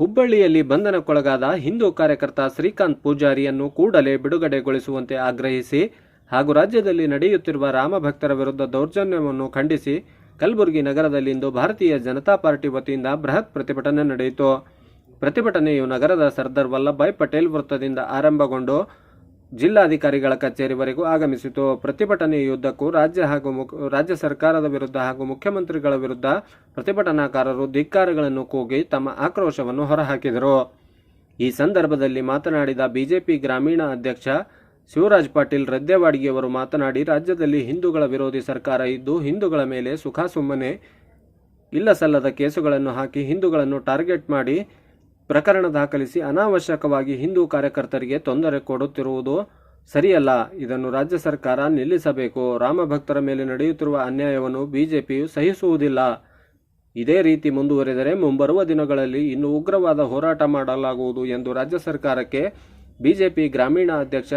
ಹುಬ್ಬಳ್ಳಿಯಲ್ಲಿ ಬಂಧನಕ್ಕೊಳಗಾದ ಹಿಂದೂ ಕಾರ್ಯಕರ್ತ ಶ್ರೀಕಾಂತ್ ಪೂಜಾರಿಯನ್ನು ಕೂಡಲೇ ಬಿಡುಗಡೆಗೊಳಿಸುವಂತೆ ಆಗ್ರಹಿಸಿ ಹಾಗೂ ರಾಜ್ಯದಲ್ಲಿ ನಡೆಯುತ್ತಿರುವ ರಾಮಭಕ್ತರ ವಿರುದ್ಧ ದೌರ್ಜನ್ಯವನ್ನು ಖಂಡಿಸಿ ಕಲಬುರಗಿ ನಗರದಲ್ಲಿಂದು ಭಾರತೀಯ ಜನತಾ ಪಾರ್ಟಿ ವತಿಯಿಂದ ಬೃಹತ್ ಪ್ರತಿಭಟನೆ ನಡೆಯಿತು. ಪ್ರತಿಭಟನೆಯು ನಗರದ ಸರ್ದಾರ್ ವಲ್ಲಭಾಯ್ ಪಟೇಲ್ ವೃತ್ತದಿಂದ ಆರಂಭಗೊಂಡು ಜಿಲ್ಲಾಧಿಕಾರಿಗಳ ಕಚೇರಿವರೆಗೂ ಆಗಮಿಸಿತು. ಪ್ರತಿಭಟನೆಯುದ್ದಕ್ಕೂ ರಾಜ್ಯ ಹಾಗೂ ರಾಜ್ಯ ಸರ್ಕಾರದ ವಿರುದ್ಧ ಹಾಗೂ ಮುಖ್ಯಮಂತ್ರಿಗಳ ವಿರುದ್ಧ ಪ್ರತಿಭಟನಾಕಾರರು ಧಿಕ್ಕಾರಗಳನ್ನು ಕೂಗಿ ತಮ್ಮ ಆಕ್ರೋಶವನ್ನು ಹೊರಹಾಕಿದರು. ಈ ಸಂದರ್ಭದಲ್ಲಿ ಮಾತನಾಡಿದ ಬಿಜೆಪಿ ಗ್ರಾಮೀಣ ಅಧ್ಯಕ್ಷ ಶಿವರಾಜ್ ಪಾಟೀಲ್ ರದ್ದೆವಾಡಿಗೆಯವರು ಮಾತನಾಡಿ, ರಾಜ್ಯದಲ್ಲಿ ಹಿಂದೂಗಳ ವಿರೋಧಿ ಸರ್ಕಾರ ಇದ್ದು ಹಿಂದೂಗಳ ಮೇಲೆ ಸುಖಾಸುಮ್ಮನೆ ಇಲ್ಲಸಲ್ಲದ ಕೇಸುಗಳನ್ನು ಹಾಕಿ ಹಿಂದೂಗಳನ್ನು ಟಾರ್ಗೆಟ್ ಮಾಡಿ ಪ್ರಕರಣ ದಾಖಲಿಸಿ ಅನಾವಶ್ಯಕವಾಗಿ ಹಿಂದೂ ಕಾರ್ಯಕರ್ತರಿಗೆ ತೊಂದರೆ ಕೊಡುತ್ತಿರುವುದು ಸರಿಯಲ್ಲ. ಇದನ್ನು ರಾಜ್ಯ ಸರ್ಕಾರ ನಿಲ್ಲಿಸಬೇಕು. ರಾಮಭಕ್ತರ ಮೇಲೆ ನಡೆಯುತ್ತಿರುವ ಅನ್ಯಾಯವನ್ನು ಬಿಜೆಪಿಯು ಸಹಿಸುವುದಿಲ್ಲ. ಇದೇ ರೀತಿ ಮುಂದುವರೆದರೆ ಮುಂಬರುವ ದಿನಗಳಲ್ಲಿ ಇನ್ನು ಉಗ್ರವಾದ ಹೋರಾಟ ಮಾಡಲಾಗುವುದು ಎಂದು ರಾಜ್ಯ ಸರ್ಕಾರಕ್ಕೆ ಬಿಜೆಪಿ ಗ್ರಾಮೀಣ ಅಧ್ಯಕ್ಷ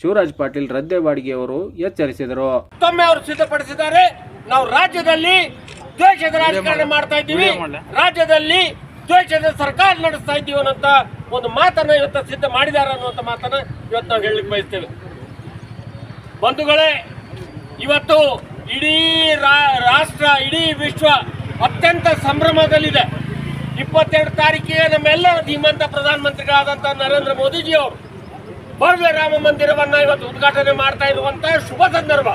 ಶಿವರಾಜ್ ಪಾಟೀಲ್ ರದ್ದೆವಾಡಿಗೆಯವರು ಎಚ್ಚರಿಸಿದರು. ಮತ್ತೊಮ್ಮೆ ಅವರು ಸಿದ್ಧಪಡಿಸಿದ್ದಾರೆ ನಾವು ರಾಜ್ಯದಲ್ಲಿ ದ್ವೇಷದ ರಾಜಕಾರಣ ಮಾಡ್ತಾ ಇದ್ದೀವಿ. ರಾಜ್ಯದಲ್ಲಿ ದ್ವೇಷದ ಸರ್ಕಾರ ನಡೆಸ್ತಾ ಇದ್ದೀವಿ ಅನ್ನೋಂತ ಒಂದು ಮಾತನ್ನ ಇವತ್ತು ಸಿದ್ಧ ಮಾಡಿದಾರ ಅನ್ನುವಂತ ಮಾತನ್ನ ಇವತ್ತು ನಾವು ಹೇಳಲಿಕ್ಕೆ ಬಯಸ್ತೇವೆ. ಬಂಧುಗಳೇ, ಇವತ್ತು ಇಡೀ ರಾಷ್ಟ್ರ, ಇಡೀ ವಿಶ್ವ ಅತ್ಯಂತ ಸಂಭ್ರಮದಲ್ಲಿದೆ. ಇಪ್ಪತ್ತೆರಡು ತಾರೀಕಿಗೆ ನಮ್ಮೆಲ್ಲ ಧೀಮಂತ ಪ್ರಧಾನಮಂತ್ರಿಗಳಾದಂಥ ನರೇಂದ್ರ ಮೋದಿಜಿ ಅವರು ಭವ್ಯ ರಾಮ ಮಂದಿರವನ್ನ ಇವತ್ತು ಉದ್ಘಾಟನೆ ಮಾಡ್ತಾ ಇರುವಂತಹ ಶುಭ ಸಂದರ್ಭ.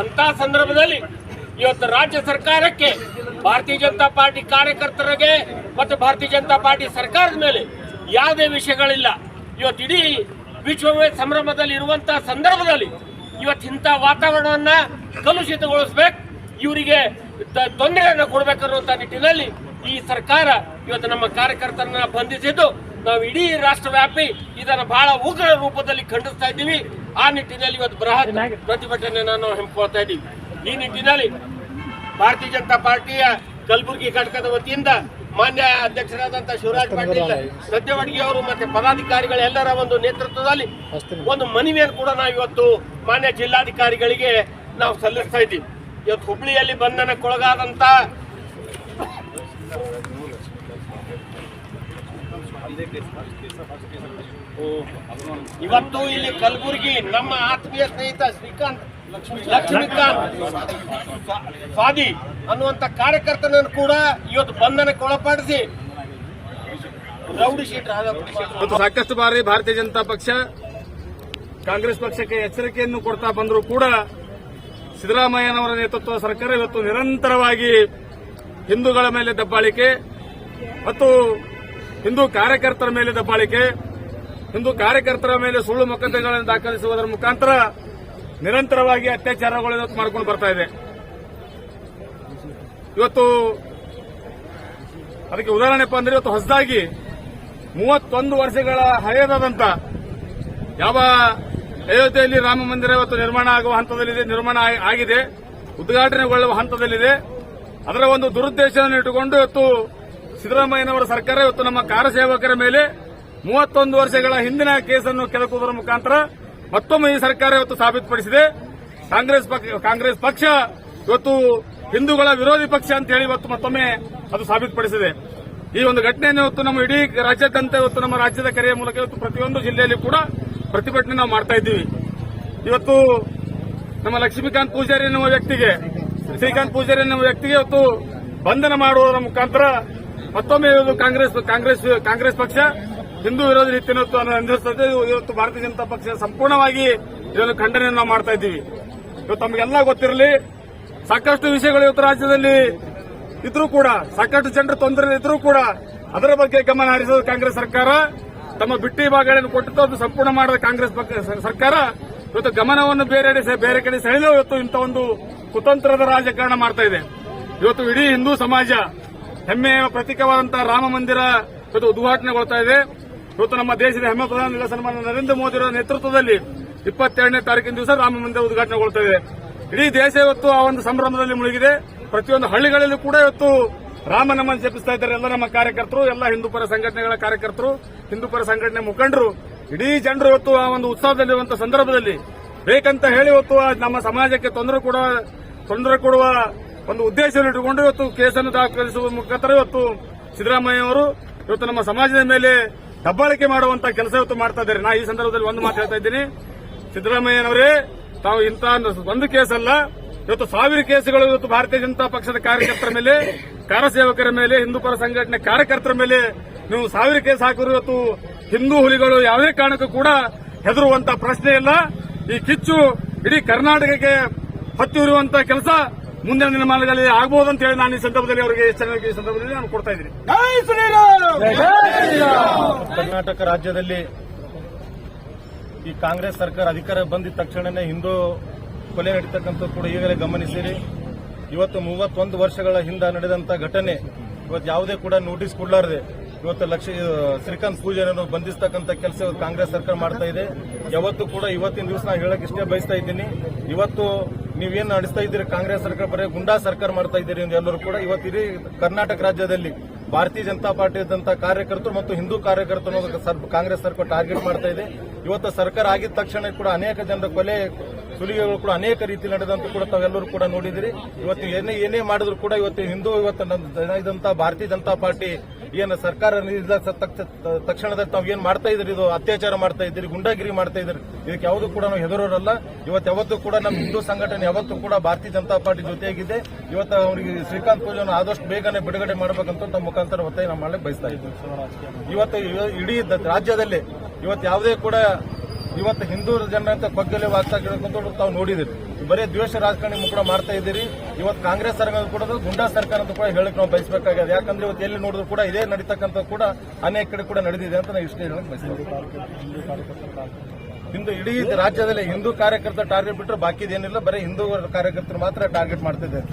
ಅಂತ ಸಂದರ್ಭದಲ್ಲಿ ಇವತ್ತು ರಾಜ್ಯ ಸರ್ಕಾರಕ್ಕೆ ಭಾರತೀಯ ಜನತಾ ಪಾರ್ಟಿ ಕಾರ್ಯಕರ್ತರಿಗೆ ಮತ್ತು ಭಾರತೀಯ ಜನತಾ ಪಾರ್ಟಿ ಸರ್ಕಾರದ ಮೇಲೆ ಯಾವುದೇ ವಿಷಯಗಳಿಲ್ಲ. ಇವತ್ತು ಇಡೀ ವಿಶ್ವವೇ ಸಂಭ್ರಮದಲ್ಲಿ ಇರುವಂತಹ ಸಂದರ್ಭದಲ್ಲಿ ಇವತ್ತು ಇಂಥ ವಾತಾವರಣವನ್ನ ಕಲುಷಿತಗೊಳಿಸ್ಬೇಕು, ಇವರಿಗೆ ತೊಂದರೆಯನ್ನು ಕೊಡಬೇಕನ್ನುವಂಥ ನಿಟ್ಟಿನಲ್ಲಿ ಈ ಸರ್ಕಾರ ಇವತ್ತು ನಮ್ಮ ಕಾರ್ಯಕರ್ತರನ್ನ ಬಂಧಿಸಿದ್ದು. ನಾವು ಇಡೀ ರಾಷ್ಟ್ರವ್ಯಾಪಿ ಇದನ್ನು ಬಹಳ ಉಗ್ರ ರೂಪದಲ್ಲಿ ಖಂಡಿಸ್ತಾ ಇದ್ದೀವಿ. ಆ ನಿಟ್ಟಿನಲ್ಲಿ ಇವತ್ತು ಬೃಹತ್ ಪ್ರತಿಭಟನೆಯನ್ನು ನಾವು ಹಮ್ಮಿಕೊಳ್ತಾ ಇದ್ದೀವಿ. ಈ ನಿಟ್ಟಿನಲ್ಲಿ ಭಾರತೀಯ ಜನತಾ ಪಾರ್ಟಿಯ ಕಲಬುರಗಿ ಘಟಕದ ವತಿಯಿಂದ ಮಾನ್ಯ ಅಧ್ಯಕ್ಷರಾದಂತಹ ಶಿವರಾಜ್ ಪಾಟೀಲ್ ಸದ್ಯವಾಡಿಗೆ ಅವರು ಮತ್ತೆ ಪದಾಧಿಕಾರಿಗಳೆಲ್ಲರ ಒಂದು ನೇತೃತ್ವದಲ್ಲಿ ಒಂದು ಮನವಿಯನ್ನು ಕೂಡ ನಾವು ಇವತ್ತು ಮಾನ್ಯ ಜಿಲ್ಲಾಧಿಕಾರಿಗಳಿಗೆ ನಾವು ಸಲ್ಲಿಸ್ತಾ ಇದ್ದೀವಿ. ಇವತ್ತು ಹುಬ್ಳಿಯಲ್ಲಿ ಬಂಧನಕ್ಕೊಳಗಾದಂತ ಇವತ್ತು ಇಲ್ಲಿ ಕಲಬುರಗಿ ನಮ್ಮ ಆತ್ಮೀಯ ಸ್ನೇಹಿತ ಶ್ರೀಕಾಂತ್ ಲಕ್ಷ್ಮೀಕಾಂತ್ ಸ್ವಾದಿ ಅನ್ನುವಂತ ಕಾರ್ಯಕರ್ತನನ್ನು ಕೂಡ ಇವತ್ತು ಬಂಧನಕ್ಕೆ ಒಳಪಡಿಸಿ ಮತ್ತು ಸಾಕಷ್ಟು ಬಾರಿ ಭಾರತೀಯ ಜನತಾ ಪಕ್ಷ ಕಾಂಗ್ರೆಸ್ ಪಕ್ಷಕ್ಕೆ ಎಚ್ಚರಿಕೆಯನ್ನು ಕೊಡ್ತಾ ಬಂದರೂ ಕೂಡ ಸಿದ್ದರಾಮಯ್ಯನವರ ನೇತೃತ್ವದ ಸರ್ಕಾರ ಇವತ್ತು ನಿರಂತರವಾಗಿ ಹಿಂದೂಗಳ ಮೇಲೆ ದಬ್ಬಾಳಿಕೆ ಮತ್ತು ಹಿಂದೂ ಕಾರ್ಯಕರ್ತರ ಮೇಲೆ ದಬ್ಬಾಳಿಕೆ, ಹಿಂದೂ ಕಾರ್ಯಕರ್ತರ ಮೇಲೆ ಸುಳ್ಳು ಮೊಕದ್ದಮೆಗಳನ್ನು ದಾಖಲಿಸುವುದರ ಮುಖಾಂತರ ನಿರಂತರವಾಗಿ ಅತ್ಯಾಚಾರಗಳು ಇವತ್ತು ಮಾಡ್ಕೊಂಡು ಬರ್ತಾ ಇದೆ. ಇವತ್ತು ಅದಕ್ಕೆ ಉದಾಹರಣೆಪ್ಪ ಅಂದ್ರೆ ಇವತ್ತು ಹೊಸದಾಗಿ ಮೂವತ್ತೊಂದು ವರ್ಷಗಳ ಹಳೆಯದಾದಂತ ಯಾವ ಅಯೋಧ್ಯೆಯಲ್ಲಿ ರಾಮ ಮಂದಿರ ಇವತ್ತು ನಿರ್ಮಾಣ ಆಗುವ ಹಂತದಲ್ಲಿದೆ, ನಿರ್ಮಾಣ ಆಗಿದೆ, ಉದ್ಘಾಟನೆಗೊಳ್ಳುವ ಹಂತದಲ್ಲಿದೆ. ಅದರ ಒಂದು ದುರುದ್ದೇಶವನ್ನು ಇಟ್ಟುಕೊಂಡು ಇವತ್ತು ಸಿದ್ದರಾಮಯ್ಯನವರ ಸರ್ಕಾರ ಇವತ್ತು ನಮ್ಮ ಕಾರ್ಯಸೇವಕರ ಮೇಲೆ ಮೂವತ್ತೊಂದು ವರ್ಷಗಳ ಹಿಂದಿನ ಕೇಸನ್ನು ಕೆಳಕುವುದರ ಮುಖಾಂತರ ಮತ್ತೊಮ್ಮೆ ಈ ಸರ್ಕಾರ ಇವತ್ತು ಸಾಬೀತುಪಡಿಸಿದೆ. ಕಾಂಗ್ರೆಸ್ ಕಾಂಗ್ರೆಸ್ ಪಕ್ಷ ಇವತ್ತು ಹಿಂದೂಗಳ ವಿರೋಧಿ ಪಕ್ಷ ಅಂತ ಹೇಳಿ ಇವತ್ತು ಮತ್ತೊಮ್ಮೆ ಅದು ಸಾಬೀತುಪಡಿಸಿದೆ. ಈ ಒಂದು ಘಟನೆಯನ್ನು ಇವತ್ತು ನಮ್ಮ ಇಡೀ ರಾಜ್ಯಾದ್ಯಂತ ಇವತ್ತು ನಮ್ಮ ರಾಜ್ಯದ ಕರೆಯ ಮೂಲಕ ಇವತ್ತು ಪ್ರತಿಯೊಂದು ಜಿಲ್ಲೆಯಲ್ಲಿ ಕೂಡ ಪ್ರತಿಭಟನೆ ನಾವು ಮಾಡ್ತಾ ಇದ್ದೀವಿ. ಇವತ್ತು ನಮ್ಮ ಲಕ್ಷ್ಮೀಕಾಂತ್ ಪೂಜಾರಿ ಎನ್ನುವ ವ್ಯಕ್ತಿಗೆ, ಶ್ರೀಕಾಂತ್ ಪೂಜಾರಿ ಎನ್ನುವ ವ್ಯಕ್ತಿಗೆ ಇವತ್ತು ಬಂಧನ ಮಾಡುವುದರ ಮುಖಾಂತರ ಮತ್ತೊಮ್ಮೆ ಇವತ್ತು ಕಾಂಗ್ರೆಸ್ ಕಾಂಗ್ರೆಸ್ ಕಾಂಗ್ರೆಸ್ ಪಕ್ಷ. ಹಿಂದೂ ವಿರೋಧಿ ರೀತಿಯನ್ನು ಅನುಸರಿಸುತ್ತೆ ಇವತ್ತು ಭಾರತೀಯ ಜನತಾ ಪಕ್ಷ ಸಂಪೂರ್ಣವಾಗಿ ಇದನ್ನು ಖಂಡನೆಯನ್ನು ಮಾಡ್ತಾ ಇದ್ದೀವಿ. ಇವತ್ತು ತಮಗೆಲ್ಲ ಗೊತ್ತಿರಲಿ, ಸಾಕಷ್ಟು ವಿಷಯಗಳು ಇವತ್ತು ರಾಜ್ಯದಲ್ಲಿ ಇದ್ರೂ ಕೂಡ, ಸಾಕಷ್ಟು ಜನರು ತೊಂದರೆ ಇದ್ರೂ ಕೂಡ ಅದರ ಬಗ್ಗೆ ಗಮನ ಹರಿಸೋದು ಕಾಂಗ್ರೆಸ್ ಸರ್ಕಾರ. ತಮ್ಮ ಬಿಟ್ಟಿ ಭಾಗಗಳನ್ನು ಕೊಟ್ಟಿದ್ದು ಅದು ಸಂಪೂರ್ಣ ಮಾಡಿದ ಕಾಂಗ್ರೆಸ್ ಸರ್ಕಾರ. ಇವತ್ತು ಗಮನವನ್ನು ಬೇರೆ ಬೇರೆ ಕಡೆ ಸೆಳೆದು ಇವತ್ತು ಇಂಥ ಒಂದು ಕುತಂತ್ರದ ರಾಜಕಾರಣ ಮಾಡ್ತಾ ಇದೆ. ಇವತ್ತು ಇಡೀ ಹಿಂದೂ ಸಮಾಜ ಹೆಮ್ಮೆಯ ಪ್ರತೀಕವಾದಂತಹ ರಾಮ ಮಂದಿರ ಇವತ್ತು ಉದ್ಘಾಟನೆಗೊಳ್ತಾ ಇದೆ. ಇವತ್ತು ನಮ್ಮ ದೇಶದ ಹೆಮ್ಮೆ ಪ್ರಧಾನಿ ಸನ್ಮಾನ ನರೇಂದ್ರ ಮೋದಿ ಅವರ ನೇತೃತ್ವದಲ್ಲಿ ಇಪ್ಪತ್ತೆರಡನೇ ತಾರೀಕಿನ ದಿವಸ ರಾಮ ಮಂದಿರ ಉದ್ಘಾಟನೆಗೊಳ್ತಾ ಇದೆ. ಇಡೀ ದೇಶ ಇವತ್ತು ಆ ಒಂದು ಸಂಭ್ರಮದಲ್ಲಿ ಮುಳುಗಿದೆ. ಪ್ರತಿಯೊಂದು ಹಳ್ಳಿಗಳಲ್ಲಿ ಕೂಡ ಇವತ್ತು ರಾಮನಮನ ಜಪಿಸ್ತಾ ಇದ್ದಾರೆ. ಎಲ್ಲ ನಮ್ಮ ಕಾರ್ಯಕರ್ತರು, ಎಲ್ಲ ಹಿಂದೂಪರ ಸಂಘಟನೆಗಳ ಕಾರ್ಯಕರ್ತರು ಹಿಂದೂಪರ ಸಂಘಟನೆ ಮುಖಂಡರು, ಇಡೀ ಜನರು ಇವತ್ತು ಆ ಒಂದು ಉತ್ಸವದಲ್ಲಿರುವಂತಹ ಸಂದರ್ಭದಲ್ಲಿ ಬೇಕಂತ ಹೇಳಿ ಇವತ್ತು ನಮ್ಮ ಸಮಾಜಕ್ಕೆ ತೊಂದರೆ ಕೊಡುವ ತೊಂದರೆ ಕೊಡುವ ಒಂದು ಉದ್ದೇಶವನ್ನು ಇವತ್ತು ಕೇಸನ್ನು ದಾಖಲಿಸುವ ಮುಖಾಂತರ ಇವತ್ತು ಸಿದ್ದರಾಮಯ್ಯ ಅವರು ಇವತ್ತು ನಮ್ಮ ಸಮಾಜದ ಮೇಲೆ ದಬ್ಬಾಳಿಕೆ ಮಾಡುವಂತ ಕೆಲಸ ಇವತ್ತು ಮಾಡ್ತಾ ಇದ್ದಾರೆ. ನಾ ಈ ಸಂದರ್ಭದಲ್ಲಿ ಒಂದು ಮಾತು ಹೇಳ್ತಾ ಇದ್ದೀನಿ. ಸಿದ್ದರಾಮಯ್ಯನವರೇ, ತಾವು ಇಂತಹ ಒಂದು ಕೇಸ್ ಅಲ್ಲ ಇವತ್ತು ಸಾವಿರ ಕೇಸುಗಳು ಇವತ್ತು ಭಾರತೀಯ ಜನತಾ ಪಕ್ಷದ ಕಾರ್ಯಕರ್ತರ ಮೇಲೆ, ಕಾರ್ಯಸೇವಕರ ಮೇಲೆ, ಹಿಂದೂ ಪರ ಸಂಘಟನೆ ಕಾರ್ಯಕರ್ತರ ಮೇಲೆ ನೀವು ಸಾವಿರ ಕೇಸ್ ಹಾಕಿದ್ರು ಇವತ್ತು ಹಿಂದೂ ಹುಲಿಗಳು ಯಾವುದೇ ಕಾರಣಕ್ಕೂ ಕೂಡ ಹೆದರುವಂತ ಪ್ರಶ್ನೆ ಇಲ್ಲ. ಈ ಕಿಚ್ಚು ಇಡೀ ಕರ್ನಾಟಕಕ್ಕೆ ಹತ್ತಿ ಉರಿಯುವಂತ ಕೆಲಸ ಮುಂದಿನ ದಿನಮಾನಗಳಲ್ಲಿ ಆಗಬಹುದು ಅಂತ ಹೇಳಿ ನಾನು ಈ ಸಂದರ್ಭದಲ್ಲಿ ಅವರಿಗೆ ಈ ಸಂದರ್ಭದಲ್ಲಿ ನಾನು ಕೊಡ್ತಾ ಇದ್ದೀನಿ. ಕರ್ನಾಟಕ ರಾಜ್ಯದಲ್ಲಿ ಈ ಕಾಂಗ್ರೆಸ್ ಸರ್ಕಾರ ಅಧಿಕಾರ ಬಂದಿದ ತಕ್ಷಣನೇ ಹಿಂದೂ ಕೊಲೆ ನಡೀತಕ್ಕಂಥ ಕೂಡ ಈಗಲೇ ಗಮನಿಸಿರಿ. ಇವತ್ತು ಮೂವತ್ತೊಂದು ವರ್ಷಗಳ ಹಿಂದೆ ನಡೆದಂತ ಘಟನೆ ಇವತ್ತು ಯಾವುದೇ ಕೂಡ ನೋಟಿಸ್ ಕೊಡಲಾರದೆ ಇವತ್ತು ಲಕ್ಷ ಶ್ರೀಕಾಂತ್ ಪೂಜಾರನ್ನು ಬಂಧಿಸ್ತಕ್ಕಂಥ ಕೆಲಸ ಕಾಂಗ್ರೆಸ್ ಸರ್ಕಾರ ಮಾಡ್ತಾ ಇದೆ. ಯಾವತ್ತು ಕೂಡ ಇವತ್ತಿನ ದಿವಸ ನಾನು ಹೇಳಕ್ ಇಷ್ಟೇ ಬಯಸ್ತಾ ಇದ್ದೀನಿ. ಇವತ್ತು ನೀವೇನು ನಡೆಸ್ತಾ ಇದ್ದೀರಿ? ಕಾಂಗ್ರೆಸ್ ಸರ್ಕಾರ ಬರೀ ಗುಂಡಾ ಸರ್ಕಾರ ಮಾಡ್ತಾ ಇದ್ದೀರಿ ಎಲ್ಲರೂ ಕೂಡ ಇವತ್ತು ಇಡೀ ಕರ್ನಾಟಕ ರಾಜ್ಯದಲ್ಲಿ ಭಾರತೀಯ ಜನತಾ ಪಾರ್ಟಿ ಇದ್ದಂತ ಕಾರ್ಯಕರ್ತರು ಮತ್ತು ಹಿಂದೂ ಕಾರ್ಯಕರ್ತರು ಕಾಂಗ್ರೆಸ್ ಸರ್ಕಾರ ಟಾರ್ಗೆಟ್ ಮಾಡ್ತಾ ಇದೆ. ಇವತ್ತು ಸರ್ಕಾರ ಆಗಿದ ತಕ್ಷಣ ಕೂಡ ಅನೇಕ ಜನರ ಕೊಲೆ ಸುಲಿಗೆಗಳು ಕೂಡ ಅನೇಕ ರೀತಿ ನಡೆದಂತ ಕೂಡ ತಾವೆಲ್ಲರೂ ಕೂಡ ನೋಡಿದಿರಿ. ಇವತ್ತು ಏನೇ ಏನೇ ಮಾಡಿದ್ರು ಕೂಡ ಇವತ್ತು ಹಿಂದೂ ಇವತ್ತು ಇದಂತ ಭಾರತೀಯ ಜನತಾ ಪಾರ್ಟಿ ಏನು ಸರ್ಕಾರ ತಕ್ಷಣದಲ್ಲಿ ತಾವು ಏನ್ ಮಾಡ್ತಾ ಇದ್ರಿ? ಇದು ಅತ್ಯಾಚಾರ ಮಾಡ್ತಾ ಇದ್ದೀರಿ ಗುಂಡಾಗಿರಿ ಮಾಡ್ತಾ ಇದ್ರಿ. ಇದಕ್ಕೆ ಯಾವುದು ಕೂಡ ನಾವು ಹೆದರೋರಲ್ಲ. ಇವತ್ತು ಯಾವತ್ತೂ ಕೂಡ ನಮ್ಮ ಹಿಂದೂ ಸಂಘಟನೆ ಯಾವತ್ತೂ ಕೂಡ ಭಾರತೀಯ ಜನತಾ ಪಾರ್ಟಿ ಜೊತೆಯಾಗಿದೆ. ಇವತ್ತು ಅವರಿಗೆ ಶ್ರೀಕಾಂತ್ ಪೂಜೆಯನ್ನು ಆದಷ್ಟು ಬೇಗನೆ ಬಿಡುಗಡೆ ಮಾಡಬೇಕಂತ ನಮ್ಮ ಮುಖಾಂತರ ಒತ್ತಾಯ ನಾವು ಮಾಡಲಿಕ್ಕೆ ಬಯಸ್ತಾ ಇದ್ದೀವಿ. ಇವತ್ತು ಇವ- ಇಡೀ ರಾಜ್ಯದಲ್ಲಿ ಇವತ್ತು ಯಾವುದೇ ಕೂಡ ಇವತ್ತು ಹಿಂದೂ ಜನರಂತ ಕೊಗ್ಗಲೆ ವಾಗ್ತಾಗಿರೋದಂತ ತಾವು ನೋಡಿದಿರಿ. ಬರೀ ದ್ವೇಷ ರಾಜಕಾರಣಿ ಕೂಡ ಮಾಡ್ತಾ ಇದ್ದೀರಿ. ಇವತ್ತು ಕಾಂಗ್ರೆಸ್ ಸರ್ಕಾರ ಕೂಡ ಗುಂಡಾ ಸರ್ಕಾರ ಅಂತ ಕೂಡ ಹೇಳಕ್ ನಾವು ಬಯಸಬೇಕಾಗಿದೆ. ಯಾಕಂದ್ರೆ ಇವತ್ತು ಎಲ್ಲಿ ನೋಡಿದ್ರು ಕೂಡ ಇದೇ ನಡೀತಕ್ಕಂಥ ಕೂಡ ಅನೇಕ ಕಡೆ ಕೂಡ ನಡೆದಿದೆ ಅಂತ ನಾವು ಇಷ್ಟೇ ಹೇಳಕ್ ಬಯಸ್ತೀವಿ. ಇಂದು ಇಡೀ ರಾಜ್ಯದಲ್ಲಿ ಹಿಂದೂ ಕಾರ್ಯಕರ್ತರ ಟಾರ್ಗೆಟ್ ಬಿಟ್ಟರೆ ಬಾಕಿದೇನಿಲ್ಲ ಬರೀ ಹಿಂದೂ ಕಾರ್ಯಕರ್ತರು ಮಾತ್ರ ಟಾರ್ಗೆಟ್ ಮಾಡ್ತಿದ್ದಾರೆ.